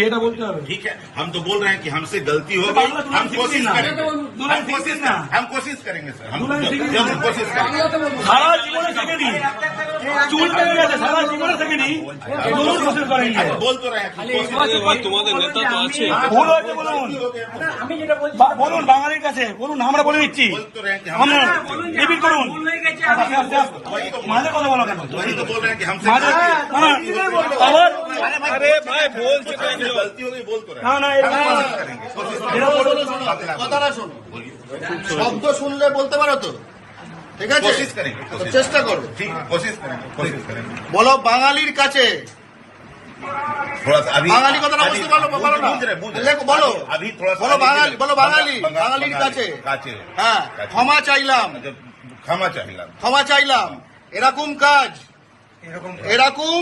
मुझे ये तो बोलते हो ठीक है हम तो बोल रहे हैं कि हमसे गलती हो गई। हम कोशिश करेंगे। हम कोशिश ना हम कोशिश करेंगे सर। हम जरूर कोशिश करेंगे। सारा जीवन सकेंगे চুল সারা জীবনে থেকে নি বল তো তোমাদের নেতা তো আছে ভুল হয়েছে বলুন আমি যেটা বলুন বাঙালির কাছে বলুন আমরা বলে দিচ্ছি আমরা রিপিট করুন মাঝে কথা বলো কেন মাঝে আবার হ্যাঁ, আবার আরে ভাই বলছে हमसे गलती हो गई बोल तो रहे না हैं না এরকম না। करेंगे এরা বলুন। কথাটা শোনো শব্দ শুনলে বলতে পারো তো ঠিক আছে कोशिश करेंगे তো कोशिश চেষ্টা করো ठीक है कोशिश करेंगे कोशिश करेंगे বলো বাঙালির কাছে थोड़ा सा अभी বাঙালি কথাটা अभी- বুঝতে পারলো बूझ- বলো না बूझ रहे बूझ रहे লেখো, বলো अभी थोड़ा सा বলো अभी- বাঙালি বলো বাঙালি बंगाल- বাঙালির बंगाली- কাছে কাছে হ্যাঁ কাছে। ক্ষমা চাইলাম जब क्षमा चाहिए ক্ষমা চাইলাম এরকম কাজ এরকম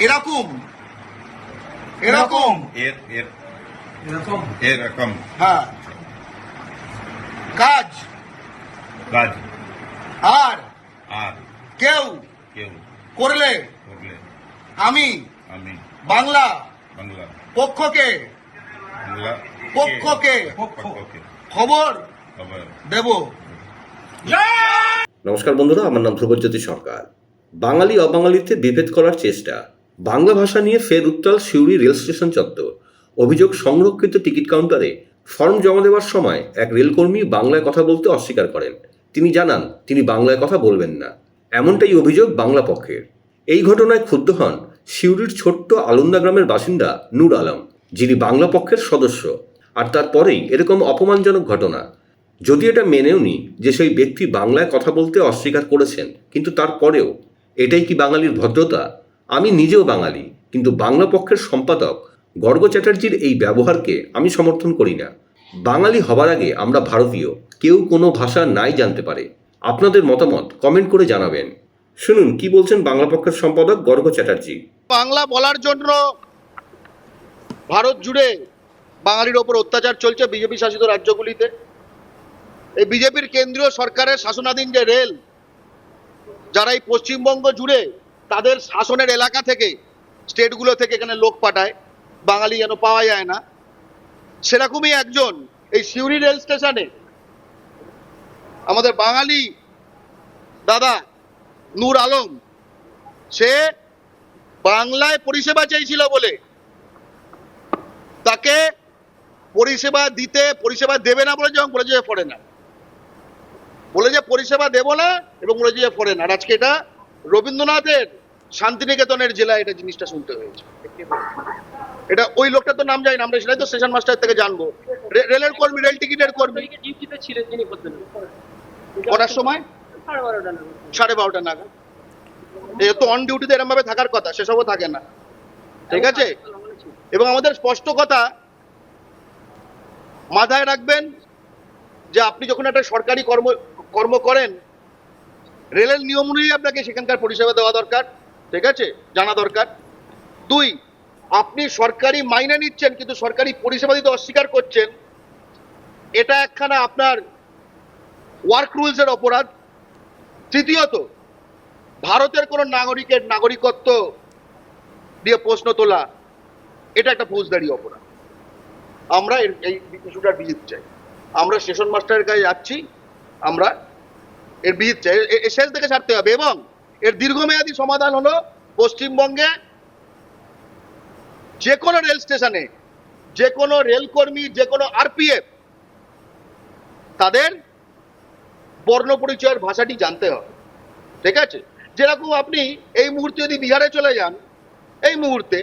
এরকম। এরকম। এরকম। হ্যাঁ। কাজ। কাজ। আর। আর। কেউ। কেউ। করলে। করলে। আমি। আমি। বাংলা। বাংলা। পক্ষকে। বাংলা। পক্ষকে। খবর। খবর। দেব। নমস্কার বন্ধুরা আমার নাম ধ্রুবজ্যোতি সরকার। বাঙালি অবাঙালিতে বিভেদ করার চেষ্টা। বাংলা ভাষা নিয়ে ফের উত্তাল সিউড়ি রেল স্টেশন চত্বর। অভিযোগ সংরক্ষিত টিকিট কাউন্টারে ফর্ম জমা দেওয়ার সময় এক রেলকর্মী বাংলায় কথা বলতে অস্বীকার করেন। তিনি জানান, তিনি বাংলায় কথা বলবেন না। এমনটাই অভিযোগ বাংলা পক্ষের। এই ঘটনায় ক্ষুব্ধ হন সিউড়ির ছোট্ট আলন্দা গ্রামের বাসিন্দা নূর আলম, যিনি বাংলা পক্ষের সদস্য। আর তারপরেই এরকম অপমানজনক ঘটনা। যদি এটা মেনেও নি যে সেই ব্যক্তি বাংলায় কথা বলতে অস্বীকার করেছেন, কিন্তু তারপরেও এটাই কি বাঙালির ভদ্রতা? আমি নিজেও বাঙালি, কিন্তু বাংলা পক্ষের সম্পাদক গর্গ চ্যাটার্জির এই ব্যবহারকে আমি সমর্থন করি না। বাঙালি হবার আগে আমরা ভারতীয়, কেউ কোনো ভাষা নাই জানতে পারে। আপনাদের মতামত কমেন্ট করে জানাবেন। শুনুন, কি বলছেন বাংলা পক্ষের সম্পাদক গর্গ চ্যাটার্জি? বাংলা বলার জন্য ভারত জুড়ে বাঙালির ওপর অত্যাচার চলছে বিজেপি শাসিত রাজ্যগুলিতে। এই বিজেপির কেন্দ্রীয় সরকারের শাসনাধীন যে রেল, যারা এই পশ্চিমবঙ্গ জুড়ে তাদের শাসনের এলাকা থেকে, স্টেটগুলো থেকে এখানে লোক পাঠায়। বাঙালি যেন পাওয়া যায় না। সেরকমই একজন এই সিউড়ি রেল স্টেশনে। আমাদের বাঙালি দাদা নূর আলম, সে বাংলায় পরিষেবা চাইছিল বলে। তাকে পরিষেবা দিতে, পরিষেবা দেবে না বলে যখন বলে যে ফরে না। বলে যে পরিষেবা দেব না এবং বলে যে না। আজকে এটা রবীন্দ্রনাথের শান্তিনিকেতনের জেলায় এটা জিনিসটা শুনতে হয়েছে। এটা ওই লোকটা তো নাম জানি না আমরা সেটাই তো স্টেশন মাস্টার থেকে জানব। রেলের কর্মী রেল টিকিটের কর্মী। ডিউটিতে ছিলেন তিনি কটার সময়? সাড়ে বারোটা নাগাদ। সাড়ে বারোটা নাগাদ। এ তো অন ডিউটিতে এরম ভাবে থাকার কথা সেসবও থাকে না। ঠিক আছে? এবং আমাদের স্পষ্ট কথা মাথায় রাখবেন যে আপনি যখন একটা সরকারি কর্ম কর্ম করেন রেলের নিয়ম অনুযায়ী আপনাকে সেখানকার পরিষেবা দেওয়া দরকার, ঠিক আছে? জানা দরকার। দুই, আপনি সরকারি মাইনে নিচ্ছেন, কিন্তু সরকারি পরিষেবা দিতে অস্বীকার করছেন, এটা একখানা আপনার ওয়ার্ক রুলসের অপরাধ। তৃতীয়ত, ভারতের কোন নাগরিকের নাগরিকত্ব দিয়ে প্রশ্ন তোলা, এটা একটা ফৌজদারি অপরাধ। আমরা এই ইস্যুটার বিহিত চাই। আমরা স্টেশন মাস্টারের কাছে যাচ্ছি, আমরা এর এ শেষ থেকে ছাড়তে হবে এবং এর দীর্ঘমেয়াদী সমাধান হলো পশ্চিমবঙ্গে যে কোনো রেল স্টেশনে যে কোনো রেলকর্মী যে কোনো আরপিএফ, তাদের বর্ণ পরিচয়ের ভাষাটি জানতে হবে। ঠিক আছে? যেরকম আপনি এই মুহূর্তে যদি বিহারে চলে যান, এই মুহূর্তে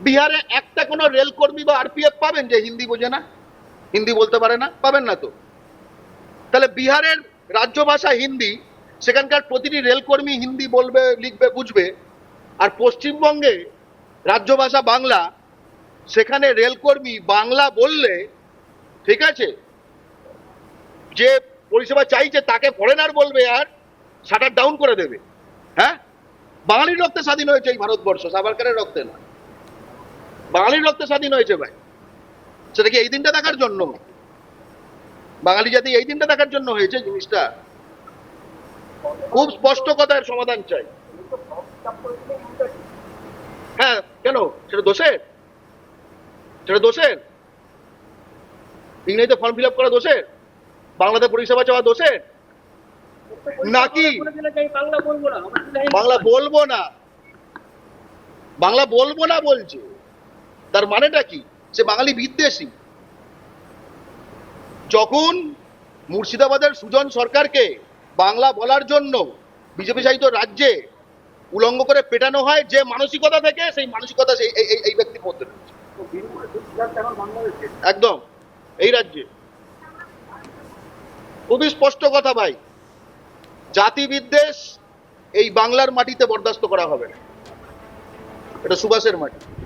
বিহারে একটা কোনো রেলকর্মী বা আরপিএফ পাবেন যে হিন্দি বোঝে না? হিন্দি বলতে পারে না? পাবেন না তো? তাহলে বিহারের রাজ্য ভাষা হিন্দি, সেখানকার প্রতিটি রেলকর্মী হিন্দি বলবে, লিখবে, বুঝবে। আর পশ্চিমবঙ্গে রাজ্য ভাষা বাংলা, সেখানে রেলকর্মী বাংলা বললে, ঠিক আছে? যে পরিষেবা চাইছে তাকে ফরেনার বলবে আর শাটার ডাউন করে দেবে। হ্যাঁ? বাঙালির রক্তে স্বাধীন হয়েছে এই ভারতবর্ষ, সাভারকারের রক্তে না। বাঙালির রক্তে স্বাধীন হয়েছে ভাই। সেটা কি এই দিনটা দেখার জন্য? বাঙালি জাতি এই দিনটা দেখার জন্য হয়েছে জিনিসটা। খুব স্পষ্ট কথার সমাধান চাই। হ্যাঁ কেন? সেটা দোষের? সেটা দোষের? ইংরেজিতে ফর্ম ফিল আপ করা দোষের? বাংলাতে পরিষেবা চাওয়া দোষের? নাকি? বাংলা বলব না। বাংলা বলব না বলছে। তার মানেটা কি? সে বাঙালি বিদ্বেষী। যখন মুর্শিদাবাদের সুজন সরকারকে বাংলা বলার জন্য বিজেপি শাসিত রাজ্যে উলঙ্গ করে পেটানো হয় যে মানসিকতা থেকে, সেই মানসিকতা সেই এই- ব্যক্তির মধ্যে একদম, এই রাজ্যে। খুবই স্পষ্ট কথা ভাই, জাতি বিদ্বেষ এই বাংলার মাটিতে বরদাস্ত করা হবে না। এটা সুভাষের মাটি।